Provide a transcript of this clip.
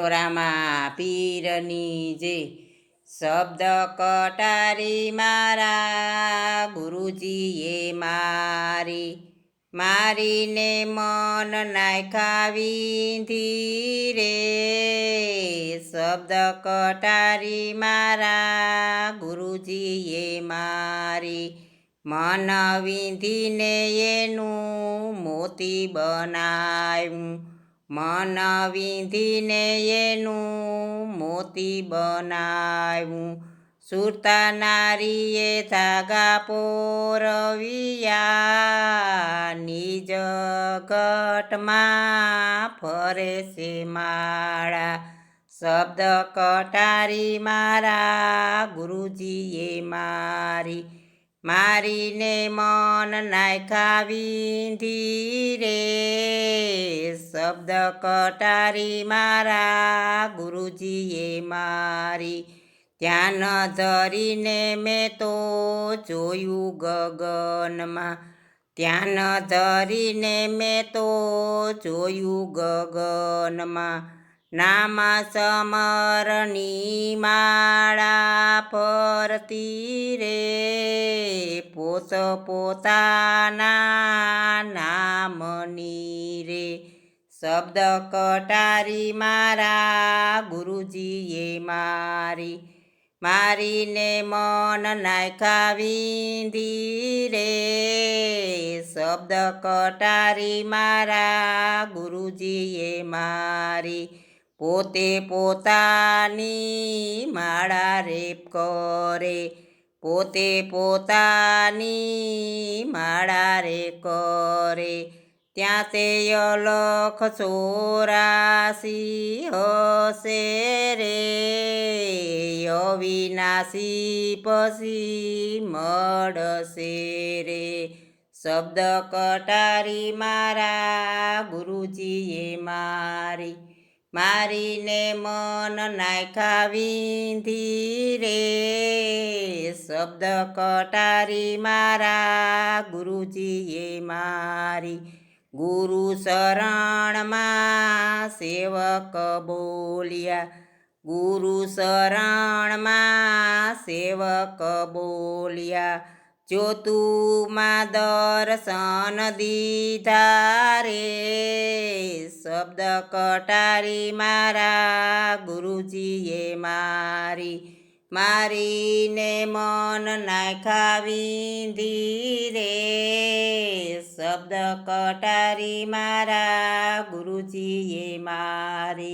બોલો પીરની જે શબ્દ કટારી મારા ગુરુજીએ મારી, મારીને મન નાખાવી ધીરે શબ્દ કટારી મારા ગુરુજીએ મારી, મન વિંધીને એનું મોતી બનાવ્યું. મન વિંધીને એનું મોતી બનાવ્યું. સુરતા નારીએ ધાગા પોરવિયા, નિજ ઘટમાં ફરે છે માળા. શબ્દ કટારી મારા, ગુરુજીએ મારી. મારીને મન નાખાવી ધીરે શબ્દ કટારી મારા ગુરુજીએ મારી. ધ્યાન ધરીને મેં તો જોયું ગગનમાં. ધ્યાન ધરીને મેં તો જોયું ગગનમાં. નામ સમરની માળા ફરતી રે. પોત પોતાના નામની રે. શબ્દ કટારી મારા ગુરુજીએ મારી. મારીને મન નાખાવી ધીરે શબ્દ કટારી મારા ગુરુજીએ મારી. પોતે પોતાની માળા રેપ કરે. પોતે પોતાની માળા રે કરે. ત્યાં તે અલખ ચોરાસી હશે રે. અવિનાશી પછી મળશે રે. શબ્દ કટારી મારા ગુરુજીએ મારી. મારીને મન નાખાવી ધીરે શબ્દ કટારી મારા ગુરુજીએ મારી. ગુરુ શરણમાં સેવક બોલ્યા. ગુરુ શરણમાં સેવક બોલ્યા. જો તું દર્શન દીધા રે, શબ્દ કટારી મારા ગુરુજીએ મારી. મારીને મન નાખાવી ધીરે શબ્દ કટારી મારા ગુરુજીએ મારી.